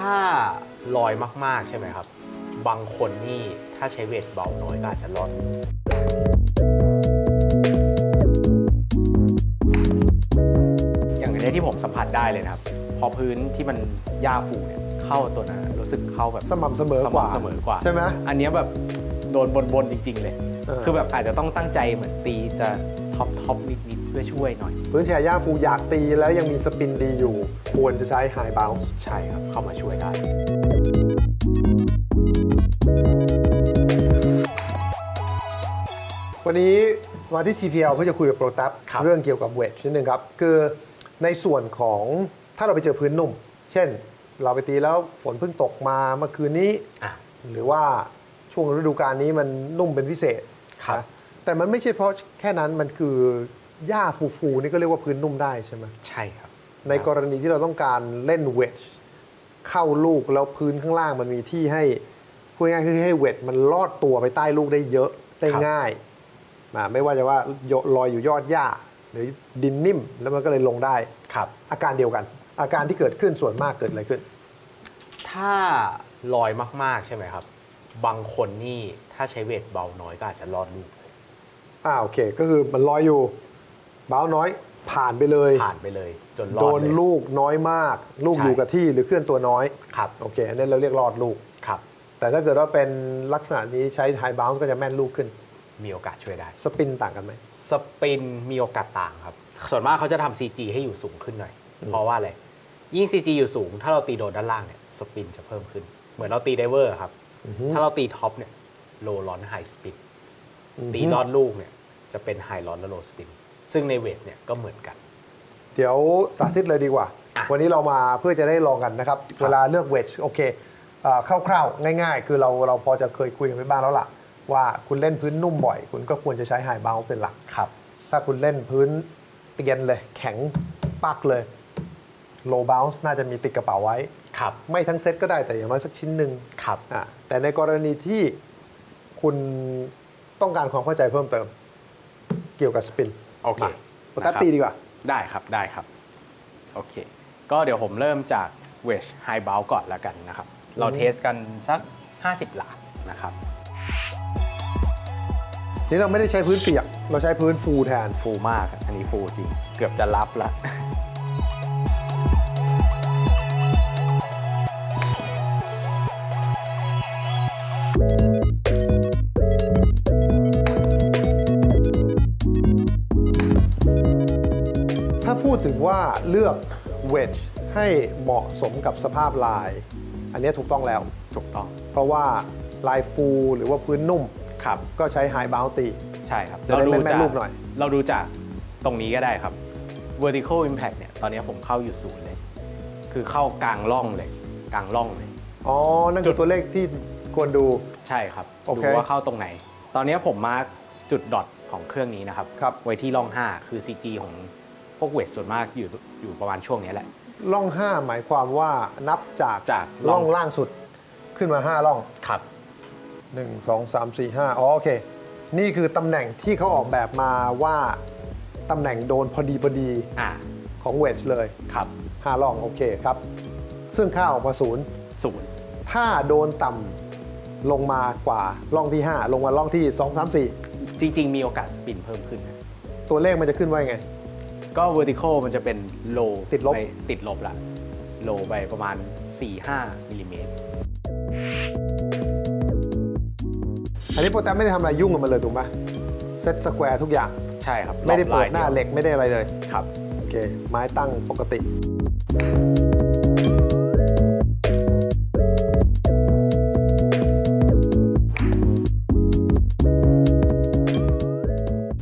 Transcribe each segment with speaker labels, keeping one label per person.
Speaker 1: ถ้าลอยมาก ๆ ใช่ไหมครับ บางคนนี่ถ้าใช้เวทเบาน้อยก็อาจจะรอดอย่างอันนี้ที่ผมสัมผัสได้เลยนะครับ พอพื้นที่มันหญ้าฟูเนี่ยเข้าตัวนั้นรู้สึกเข้าแบบ
Speaker 2: สม่ำเสมอกว่า
Speaker 1: สม่ำเสมอกว่า
Speaker 2: ใช่ไหม
Speaker 1: อันเนี้ยแบบโดนบนๆจริง ๆ เลย
Speaker 2: เออ
Speaker 1: คือแบบอาจจะต้องตั้งใจเหมือนตีจะท็อปท็อปนิดๆเพื่อช่วยหน่อย
Speaker 2: พื้นแชร์ย่าฟูอยากตีแล้วยังมีสปินดีอยู่ ควรจะใช้ไฮบ u ล c ์
Speaker 1: ใช่ครับ เข้ามาช่วยได้
Speaker 2: วันนี้มาที่ TPL เพื่อจะคุยกับโปรตับ
Speaker 1: ครับ
Speaker 2: เรื่องเกี่ยวกับเวทนิดนึงครับ คือในส่วนของถ้าเราไปเจอพื้นนุ่ม เช่น เราไปตีแล้วฝนเพิ่งตกมาเมื่อคืนนี้
Speaker 1: อะ
Speaker 2: หรือว่าช่วงฤดูกาลนี้มันนุ่มเป็นพิเศษ
Speaker 1: ครับ
Speaker 2: นะแต่มันไม่ใช่เพราะแค่นั้นมันคือหญ้าฟูๆนี่ก็เรียกว่าพื้นนุ่มได้ใช่ไหม
Speaker 1: ใช่ครับ
Speaker 2: ในกรณีที่เราต้องการเล่นเวทเข้าลูกแล้วพื้นข้างล่างมันมีที่ให้พูดง่ายๆคือให้เวทมันลอดตัวไปใต้ลูกได้เยอะได้
Speaker 1: ครับ
Speaker 2: ง่ายนะไม่ว่าจะว่าโยลอยอยู่ยอดหญ้า หรือดินนิ่มแล้วมันก็เลยลงได้
Speaker 1: ครับ
Speaker 2: อาการเดียวกัน อาการที่เกิดขึ้นส่วนมากเกิดอะไรขึ้น
Speaker 1: ถ้าลอยมากๆใช่ไหมครับ บางคนนี่ถ้าใช้เวทเบาน้อยก็อาจจะรอดลูก
Speaker 2: อ่าโอเค ก็คือมันลอยอยู่ เบ้าน้อยผ่านไปเลย
Speaker 1: ผ่านไปเลย จนรอด
Speaker 2: โดน
Speaker 1: เลย
Speaker 2: ลูกน้อยมาก ลูก
Speaker 1: ใช่
Speaker 2: อยู่กับที่หรือเคลื่อนตัวน้อย
Speaker 1: ครับ
Speaker 2: โอเคอันนี้เราเรียกรอดลูก
Speaker 1: ครับ
Speaker 2: แต่ถ้าเกิดว่าเป็นลักษณะนี้ใช้ไฮบ u ล c ์ก็จะแม่นลูกขึ้น
Speaker 1: มีโอกาสช่วยได้
Speaker 2: สปินต่างกันไหม
Speaker 1: สปินมีโอกาสต่างครับ ส่วนมากเขาจะทำ CG ให้อยู่สูงขึ้นหน่อย
Speaker 2: อืม
Speaker 1: เพราะว่าอะไร ยิ่ง CG อยู่สูง ถ้าเราตีโดนด้านล่างเนี่ย สปินจะเพิ่มขึ้น เหมือนเราตีไดเวอร์ครับ
Speaker 2: อือฮึ
Speaker 1: ถ้าเราตีท็อปเนี่ยโลลอนไฮสปิน
Speaker 2: อืม
Speaker 1: ตีลอดลูกเนี่ยจะเป็นไฮลอนและโลสปิน ซึ่งในเวทเนี่ยก็เหมือนกัน
Speaker 2: เดี๋ยวสาธิตเลยดีกว่า
Speaker 1: อะ
Speaker 2: วันนี้เรามาเพื่อจะได้ลองกันนะครับ เวลาเลือกเวทโอเคเอ่อคร่าวๆ ง่ายๆ คือเราเราพอจะเคยคุยกันไปบ้างแล้วล่ะ ว่าคุณเล่นพื้นนุ่มบ่อย คุณก็ควรจะใช้ไฮบ u ล c ์เป็นหลัก
Speaker 1: ครับ
Speaker 2: ถ้าคุณเล่นพื้นเตียนเลย แข็งปักเลยโลบ u ล c ์น่าจะมีติดกระเป๋าไว้
Speaker 1: ครับ
Speaker 2: ไม่ทั้งเซตก็ได้แต่อย่างน้อยสักชิ้นหนึ่ง
Speaker 1: ครับ
Speaker 2: อะ แต่ในกรณีที่คุณต้องการความเข้าใจเพิ่มเติม เกี่ยวกับสปิน
Speaker 1: โอเค
Speaker 2: มาปก
Speaker 1: นะครับ
Speaker 2: ติดีกว่า
Speaker 1: ได้ครับได้ครับ โอเค ก็เดี๋ยวผมเริ่มจากเวชไฮบ u ลก่อนแล้วกันนะครับ เรา
Speaker 2: อืม
Speaker 1: เทสกันสัก 50 หลานะครับ
Speaker 2: นี่เราไม่ได้ใช้พื้นเปียก เราใช้พื้นฟูแทน
Speaker 1: ฟูมาก อันนี้ฟูจริง เกือบจะรับละ
Speaker 2: ว่าเลือกเวดให้เหมาะสมกับสภาพลาย อันนี้ถูกต้องแล้ว
Speaker 1: ถูกต้อง
Speaker 2: เพราะว่าลายฟูหรือว่าพื้นนุ่ม
Speaker 1: ครับ
Speaker 2: ก็ใช้ไฮบ u ล c ์ตี
Speaker 1: ใช่ครับ
Speaker 2: จะได้
Speaker 1: เราดู
Speaker 2: แม่นๆ
Speaker 1: จาก
Speaker 2: รูปหน่อย
Speaker 1: เราดูจากตรงนี้ก็ได้ครับ vertical impact เนี่ยตอนนี้ผมเข้าอยู่ศูนย์เลย คือเข้ากลางร่องเลย กลางร่องเลย
Speaker 2: อ๋อ นั่นคือตัวเลขที่ควรดู
Speaker 1: ใช่ครับ
Speaker 2: โอเค
Speaker 1: ดูว่าเข้าตรงไหน ตอนนี้ผมมาร์กจุดดอทของเครื่องนี้นะครับ
Speaker 2: ครับ
Speaker 1: ไว้ที่ร่อง 5 คือ CG ของ พวกเวทส่วนมากอยู่อยู่ประมาณช่วงนี้แหละ
Speaker 2: ร่อง 5 หมายความว่านับจาก
Speaker 1: จาก
Speaker 2: ร่องล่างสุดขึ้นมา5ร่อง
Speaker 1: ครับ
Speaker 2: 1 2 3 4 5อ๋อโอเค นี่คือตำแหน่งที่เขาออกแบบมาว่าตำแหน่งโดนพอดีพอดี
Speaker 1: อ่า
Speaker 2: ของเวดเลย
Speaker 1: ครับ
Speaker 2: 5ร่องโอเคครับ ซึ่งค่าออกมาศูนย์
Speaker 1: ศูนย์
Speaker 2: ถ้าโดนต่ำลงมากว่าร่องที่ 5 ลงมาร่องที่ 2 3
Speaker 1: จริง ๆ มีโอกาสสปินเพิ่มขึ้นนะ
Speaker 2: 4ตัวเลขมันจะขึ้นว่ายังไง
Speaker 1: ก็ vertical มันจะเป็น low
Speaker 2: ติดลบ
Speaker 1: ไปติดลบละ low ไปประมาณ 4-5มิลลิเมตร
Speaker 2: อันนี้โปรแกรมไม่ได้ทำอะไรยุ่งกับมันเลยถูกไหมเซตสแควร์ทุกอย่าง
Speaker 1: ใช่ครับ
Speaker 2: ไม่ได้เปิด
Speaker 1: รอบลย
Speaker 2: หน้าเหล็กไม่ได้อะไรเลย
Speaker 1: ครับ
Speaker 2: โอเค ไม้ตั้งปกติ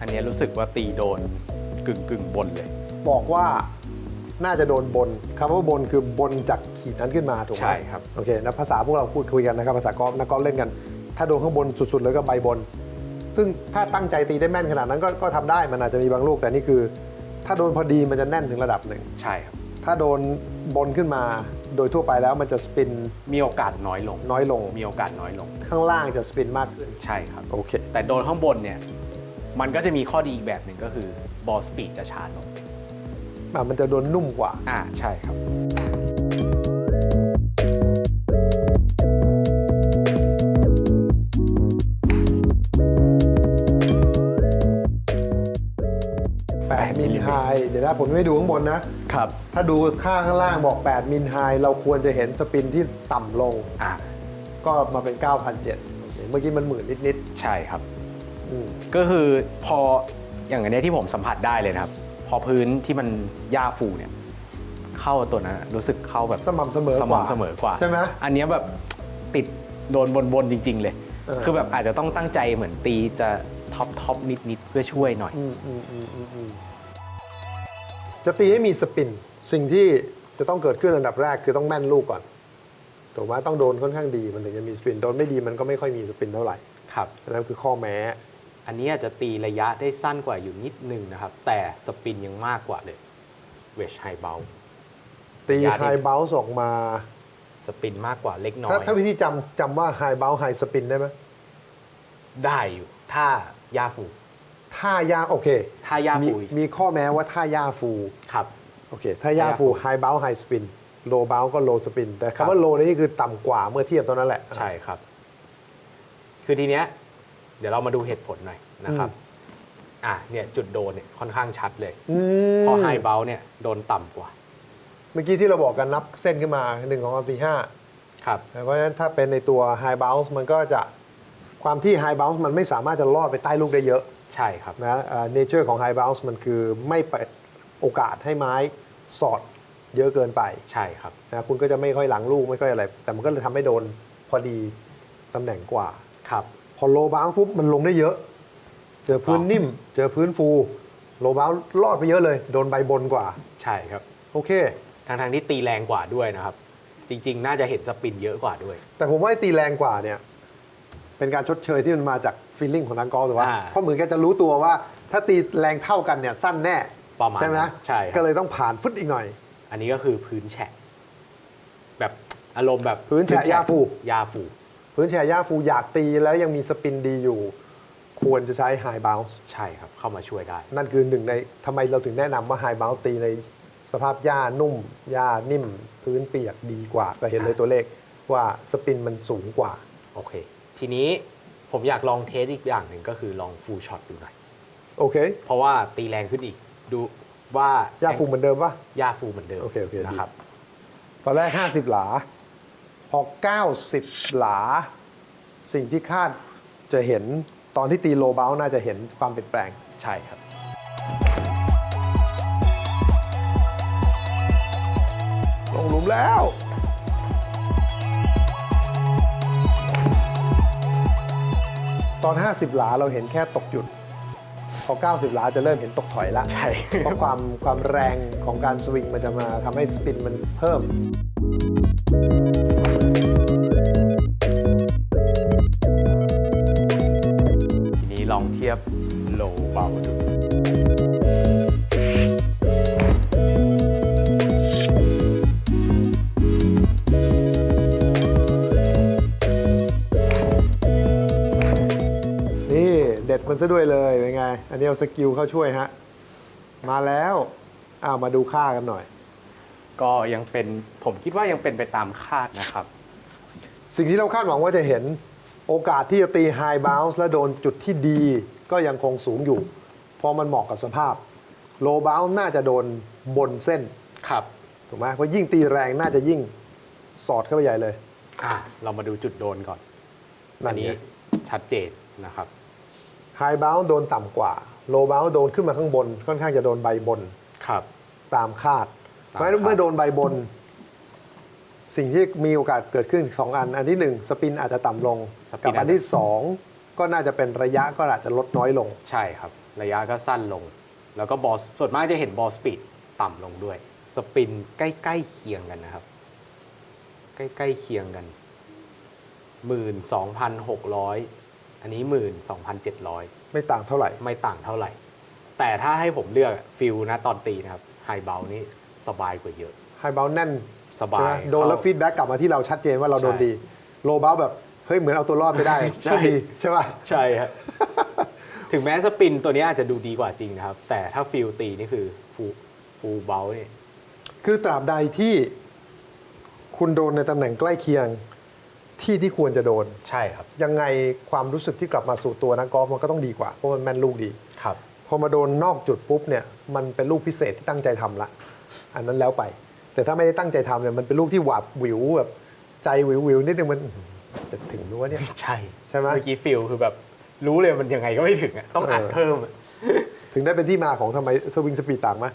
Speaker 1: อันนี้รู้สึกว่าตีโดน กึ่งกึ่งๆบนเลย
Speaker 2: บอกว่าน่าจะโดนบนคำว่าบนคือบนจากขีดนั้นขึ้นมาถูกไหม
Speaker 1: ใช่ครับ
Speaker 2: โอเคนะภาษาพวกเราพูดคุยกันนะครับภาษากอล์ฟนักกอล์ฟเล่นกัน ถ้าโดนข้างบนสุดๆเลยก็ใบบน ซึ่งถ้าตั้งใจตีได้แม่นขนาดนั้นก็ก็ทำได้มันอาจจะมีบางลูกแต่นี่คือ ถ้าโดนพอดีมันจะแน่นถึงระดับหนึ่ง
Speaker 1: ใช่ครับ
Speaker 2: ถ้าโดนบนขึ้นมาโดยทั่วไปแล้วมันจะสปิน
Speaker 1: มีโอกาสน้อยลง
Speaker 2: น้อยลง
Speaker 1: มีโอกาสน้อยลง
Speaker 2: ข้างล่างจะสปินมากขึ้น
Speaker 1: ใช่ครับ
Speaker 2: โอเค
Speaker 1: แต่โดนข้างบนเนี่ย มันก็จะมีข้อดีอีกแบบหนึ่งก็คือบอลสปีดจะช้าลง
Speaker 2: มันจะโดนนุ่มกว่า
Speaker 1: อ่าใช่ครับ
Speaker 2: แปดมิลไฮเดี๋ยวนะผมไม่ดูข้างบนนะ
Speaker 1: ครับ
Speaker 2: ถ้าดูค่าข้างล่างบอก 8 มิลไฮเราควรจะเห็นสปินที่ต่ำลง
Speaker 1: อ่า
Speaker 2: ก็มาเป็น 9,007โอเคเมื่อกี้มันหมื่นนิด
Speaker 1: ใช่ครับ ก็คือพออย่างอันเนี้ยที่ผมสัมผัสได้เลยนะครับ พอพื้นที่มันหญ้าฟูเนี่ย เข้าตัวนั้นอะรู้สึกเข้าแบบ
Speaker 2: สม่ำเสมอกว่า
Speaker 1: สม่ำเสมอกว่า
Speaker 2: ใช่ไหม
Speaker 1: อันเนี้ยแบบติดโดนบนๆจริง ๆ เลย
Speaker 2: เออ
Speaker 1: คือแบบอาจจะต้องตั้งใจเหมือนตีจะท็อปท็อปนิดๆเพื่อช่วยหน่อย
Speaker 2: อืมอืมอืมอืมอืมจะตีให้มีสปิน สิ่งที่จะต้องเกิดขึ้นอันดับแรกคือต้องแม่นลูกก่อนถูกไหมต้องโดนค่อนข้างดีมันถึงจะมีสปิน โดนไม่ดีมันก็ไม่ค่อยมีสปินเท่าไหร่
Speaker 1: ครับ
Speaker 2: อันนั้นคือข้อแม้
Speaker 1: อันนี้อาจจะตีระยะได้สั้นกว่าอยู่นิดนึงนะครับ แต่สปินยังมากกว่าเลยเวชไฮเบล
Speaker 2: ตี
Speaker 1: ยาดิ
Speaker 2: ไฮเบลส์ออกมา
Speaker 1: สปินมากกว่าเล็กน้อ
Speaker 2: ถ้ายถ้าวิธีจำจำว่าไฮเบลไฮสปินได้ไหม
Speaker 1: ได้อยู่ ถ้าหญ้าฟู
Speaker 2: ถ้ายาโอเค
Speaker 1: ถ้าหญ้า
Speaker 2: มี
Speaker 1: ฟู
Speaker 2: มีข้อแม้ว่าถ้ายาฟู
Speaker 1: ครับ
Speaker 2: โอเคถ้ายาฟูไฮเบลไฮสปินโลเบลก็โลสปินแต่
Speaker 1: ครับ
Speaker 2: คำว่าโลนี่คือต่ำกว่าเมื่อเทียบเท่านั้นแหละ
Speaker 1: ใช่ครับ คือทีเนี้ย เดี๋ยวเรามาดูเหตุผลหน่อยนะครับอะเนี่ยจุดโดนเนี่ยค่อนข้างชัดเลย
Speaker 2: อืม
Speaker 1: พอไฮเบลเนี่ยโดนต่ำกว่า
Speaker 2: เมื่อกี้ที่เราบอกกันนับเส้นขึ้นมา1 2 3 4 5
Speaker 1: ครับ
Speaker 2: เพราะฉะนั้นถ้าเป็นในตัว High Bounce มันก็จะความที่ High Bounce มันไม่สามารถจะลอดไปใต้ลูกได้เยอะ
Speaker 1: ใช่ครับ
Speaker 2: นะเนเจอร์ของ High Bounce มันคือไม่เปิดโอกาสให้ไม้สอดเยอะเกินไป
Speaker 1: ใช่ครับ
Speaker 2: นะคุณก็จะไม่ค่อยหลังลูกไม่ค่อยอะไร แต่มันก็เลยทำให้โดนพอดีตำแหน่งกว่า
Speaker 1: ครับ
Speaker 2: พ อโลบ้างปุ๊บมันลงได้เยอะ เจอพื้นนิ่ม เจอพื้นฟู โลบ้างลอดไปเยอะเลย โดนใบบนกว่า
Speaker 1: ใช่ครับ
Speaker 2: โอเค
Speaker 1: ทางทางๆที่ตีแรงกว่าด้วยนะครับ จริง ๆ น่าจะเห็นสปินเยอะกว่าด้วย
Speaker 2: แต่ผมว่าไอ้ตีแรงกว่าเนี่ย เป็นการชดเชยที่มันมาจากฟีลลิ่งของนักกอล์ฟถูกว่า
Speaker 1: อ่า
Speaker 2: เพราะเหมือนกันจะรู้ตัวว่า ถ้าตีแรงเท่ากันเนี่ยสั้นแน่
Speaker 1: ประมาณ
Speaker 2: ใช่ไหม
Speaker 1: นั้นใช่ครับ
Speaker 2: ก็เลยต้องผ่านฟึดอีกหน่อย
Speaker 1: อันนี้ก็คือพื้นแฉะแบบอารมณ์แบบ
Speaker 2: พื้นแฉะหญ้าฟู
Speaker 1: หญ้าฟู
Speaker 2: พื้นแชร์ย่าฟูอยากตีแล้วยังมีสปินดีอยู่ ควรจะใช้ไฮบ u ล c ์
Speaker 1: ใช่ครับ เข้ามาช่วยได้
Speaker 2: นั่นคือหนึ่งในทำไมเราถึงแนะนำว่าไฮบ u ล c ์ตีในสภาพหญ้านุ่มหญ้านิ่ม พื้นเปียกดีกว่าก็เห็นเลยตัวเลขว่าสปินมันสูงกว่า
Speaker 1: โอเค ทีนี้ผมอยากลองเทสอีกอย่างหนึ่งก็คือลองฟูลช็อตดูหน่อย
Speaker 2: โอเค
Speaker 1: เพราะว่าตีแรงขึ้นอีกดูว่า
Speaker 2: หญ้าฟูเหมือนเดิมปะ
Speaker 1: หญ้าฟูเหมือนเดิม
Speaker 2: โอเคโอเคดี
Speaker 1: นะครับ
Speaker 2: ตอนแรก 50 หลาพ อ 90 หลา สิ่งที่คาดจะเห็นตอนที่ตีโลเบลน่าจะเห็นความเปลี่ยนแปลง
Speaker 1: ใช่ครับ
Speaker 2: ลงหลุมแล้ว ตอน 50 หลาเราเห็นแค่ตกหยุด พอ 90 หลาจะเริ่มเห็นตกถอยละ
Speaker 1: ใช่
Speaker 2: เพราะความความแรงของการสวิงมันจะมาทำให้สปินมันเพิ่ม
Speaker 1: ลองเทียบโลเบาดู
Speaker 2: นี่เด็ดมันซะด้วยเลยเป็นไง อันนี้เอาสกิลเข้าช่วยฮะ มาแล้วอ้าวมาดูค่ากันหน่อย
Speaker 1: ก็ยังเป็นผมคิดว่ายังเป็นไปตามคาดนะครับ
Speaker 2: สิ่งที่เราคาดหวังว่าจะเห็น โอกาสที่จะตีไฮบ u ล c ์และโดนจุดที่ดีก็ยังคงสูงอยู่ เพราะมันเหมาะกับสภาพโลบ u ล c ์น่าจะโดนบนเส้น
Speaker 1: ครับ
Speaker 2: ถูกไหมเพราะยิ่งตีแรงน่าจะยิ่งสอดเข้าไปใหญ่เลย
Speaker 1: อะเรามาดูจุดโดนก่อน
Speaker 2: นั่
Speaker 1: อั
Speaker 2: น
Speaker 1: น
Speaker 2: ไง
Speaker 1: นี้ชัดเจนนะครับ
Speaker 2: ไฮบ u ล c ์โดนต่ำกว่าโลบ u ล c ์โดนขึ้นมาข้างบน ค่อนข้างจะโดนใบบน
Speaker 1: ครับ
Speaker 2: ตามคาด
Speaker 1: ตาม
Speaker 2: เพราะฉะนั้น
Speaker 1: คาด
Speaker 2: เมื่อโดนใบบน สิ่งที่มีโอกาสเกิดขึ้นสองอัน อันที่หนึ่งสปินอาจจะต่ำลงกับอันที่สองก็น่าจะเป็นระยะก็อาจจะลดน้อยลง
Speaker 1: ใช่ครับ ระยะก็สั้นลง แล้วก็บอลส่วนมากจะเห็นบอลสปีดต่ำลงด้วย สปินใกล้ๆเคียงกันนะครับ ใกล้ๆเคียงกันหมื่นสองพันหกร้อยอันนี้หมื่นสองพันเจ็ดร้อย
Speaker 2: ไม่ต่างเท่าไหร่
Speaker 1: ไม่ต่างเท่าไหร่ แต่ถ้าให้ผมเลือกฟิลนะตอนตีนะครับไฮเบลนี่สบายกว่าเยอะ
Speaker 2: ไฮบ u ล c ์แน่น
Speaker 1: สบา
Speaker 2: ใช่ไหม
Speaker 1: ย
Speaker 2: โดนแล้ว
Speaker 1: เข้า
Speaker 2: ฟีดแบ็กกลับมาที่เราชัดเจนว่าเราโดน
Speaker 1: ใช่
Speaker 2: ดี โลบ u ล c ์แบบ เฮ้ยเหมือนเอาตัวรอดไปได้
Speaker 1: ใช่
Speaker 2: โชคดีใช่ป่ะ
Speaker 1: ใช่ครับถึงแม้สปินตัวนี้อาจจะดูดีกว่าจริงนะครับ แต่ถ้าฟิลตีนี่คือฟูฟูเบลนี่
Speaker 2: คือตราบใดที่คุณโดนในตำแหน่งใกล้เคียงที่ที่ควรจะโดน
Speaker 1: ใช่ครับ
Speaker 2: ยังไงความรู้สึกที่กลับมาสู่ตัวนักกอล์ฟมันก็ต้องดีกว่าเพราะมันแม่นลูกดี
Speaker 1: ครับ
Speaker 2: พออมาโดนนอกจุดปุ๊บเนี่ย มันเป็นลูกพิเศษที่ตั้งใจทำละ อันนั้นแล้วไป แต่ถ้าไม่ได้ตั้งใจทำเนี่ยมันเป็นลูกที่หวาบหวิวแบบใจหวิวหวิวนิดนึงมันจะถึงรู้ว่าเนี่ย
Speaker 1: ใช่
Speaker 2: ใช่ไหม
Speaker 1: เมื่อกี้ฟิลคือแบบรู้เลยมันยังไงก็ไม่ถึงอะต้องอัด
Speaker 2: เออ
Speaker 1: เพิ่มอะ
Speaker 2: ถึงได้เป็นที่มาของทำไมสวิงสปีดต่างไหม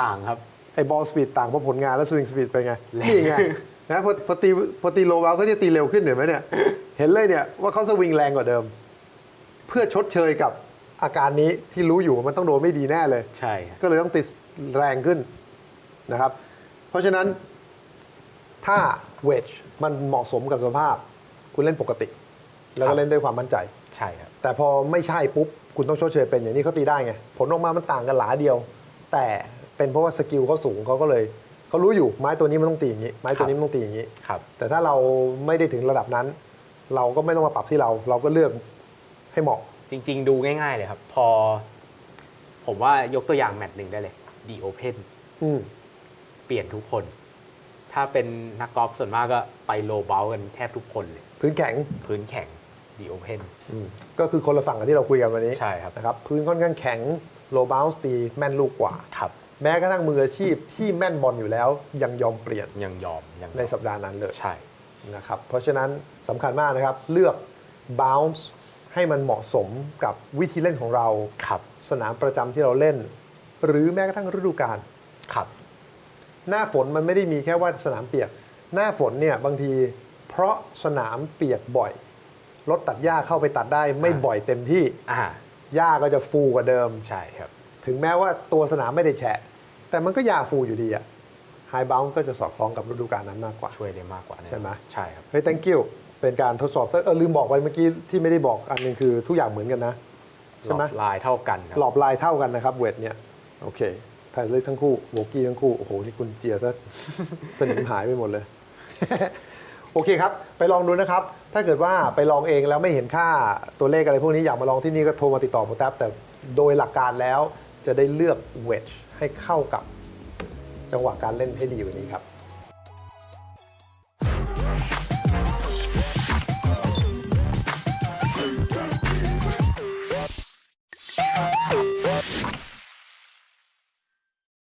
Speaker 1: ต่างครับ
Speaker 2: ไอ้บอลสปีดต่างเพราะผลงานแล้วสวิงสปีดเป็นไง
Speaker 1: แรง
Speaker 2: นี่ไงนะพอพอตีพอตีโลวาเขาจะตีเร็วขึ้นเห็นไหมเนี่ย เห็นเลยเนี่ยว่าเขาสวิงแรงกว่าเดิม เพื่อชดเชยกับอาการนี้ที่รู้อยู่ว่ามันต้องโดนไม่ดีแน่เลย
Speaker 1: ใช่ครับ
Speaker 2: ก็เลยต้องติดแรงขึ้นนะครับเพ ราะฉะนั้นถ้าเวจมันเหมาะสมกับสภาพ คุณเล่นปกติ แล้วก็เล่นด้วยความมั่นใจ
Speaker 1: ใช่ครับ
Speaker 2: แต่พอไม่ใช่ปุ๊บ คุณต้องชดเชยเป็นอย่างนี้เขาตีได้ไง ผลออกมามันต่างกันหลาเดียว แต่เป็นเพราะว่าสกิลเขาสูงเขาก็เลยเขารู้อยู่ไม้ตัวนี้มันต้องตีอย่างนี้ ไม้ตัวนี้มันต้องตีอย่างนี้
Speaker 1: ครับ
Speaker 2: แต่ถ้าเราไม่ได้ถึงระดับนั้น เราก็ไม่ต้องมาปรับที่เรา เราก็เลือกให้เหมาะ
Speaker 1: จริง ๆ ดูง่าย ๆ เลยครับ พอ ผมว่ายกตัวอย่างแมตช์หนึ่งได้เลยดีโอเพน
Speaker 2: อืม
Speaker 1: เปลี่ยนทุกคน ถ้าเป็นนักกอล์ฟส่วนมากก็ไปโลเบลกันแทบทุกคนเลย
Speaker 2: พื้นแข็ง
Speaker 1: พื้นแข็งดีโอเพน
Speaker 2: อืมก็คือคนละฝั่งกับที่เราคุยกันวันนี้
Speaker 1: ใช่ครับ
Speaker 2: นะครับพื้นค่อนข้างแข็งโลบ o ล n ์ตีแม่นลูกกว่า
Speaker 1: ครับ
Speaker 2: แม้กระทั่งมืออาชีพที่แม่นบอลอยู่แล้วยังยอมเปลี่ยน
Speaker 1: ยังยอมยังยอม
Speaker 2: ในสัปดาห์นั้นเลย
Speaker 1: ใช่
Speaker 2: นะครับเพราะฉะนั้นสำคัญมากนะครับ เลือก bounce ให้มันเหมาะสมกับวิธีเล่นของเรา
Speaker 1: ครับ
Speaker 2: สนามประจำที่เราเล่น หรือแม้กระทั่งฤดูกาล
Speaker 1: ครับ
Speaker 2: หน้าฝนมันไม่ได้มีแค่ว่าสนามเปียก หน้าฝนเนี่ยบางทีเพราะสนามเปียกบ่อย รถตัดหญ้าเข้าไปตัดได้ไม่
Speaker 1: อ่า
Speaker 2: บ่อยเต็มที่
Speaker 1: อ่า
Speaker 2: หญ้าก็จะฟูกว่าเดิม
Speaker 1: ใช่ครับ
Speaker 2: ถึงแม้ว่าตัวสนามไม่ได้แฉะ แต่มันก็ยาฟูอยู่ดีอะไฮบ u ล c ์ก็จะสอดคล้องกับฤดูกาลนั้นมากกว่า
Speaker 1: ช่วยได้มากกว่าแน่
Speaker 2: ใช่ไหม
Speaker 1: ใช่ครับ
Speaker 2: เฮ้ย thank you เป็นการทดสอบเออลืมบอกไปเมื่อกี้ที่ไม่ได้บอกอันหนึงคือทุกอย่างเหมือนกันนะ ใช่ไหม
Speaker 1: ลายเท่ากันครั
Speaker 2: หลอบลายเท่ากันนะครับเวทเนี่ย โอเค ถ่ยเลยทั้งคู่โบกี้ทั้งคู่ โอ้โห นี่คุณเจียซะสนิมหายไปหมดเลย โอเคครับ ไปลองดูนะครับ ถ้าเกิดว่าไปลองเองแล้วไม่เห็นค่าตัวเลขอะไรพวกนี้อยากมาลองที่นี่ก็โทรมาติดต่อผมแทบแต่โดยหลักการแล้วจะได้เลือกเวจให้เข้ากับจังหวะการเล่นให้ดีกว่านี้ครับ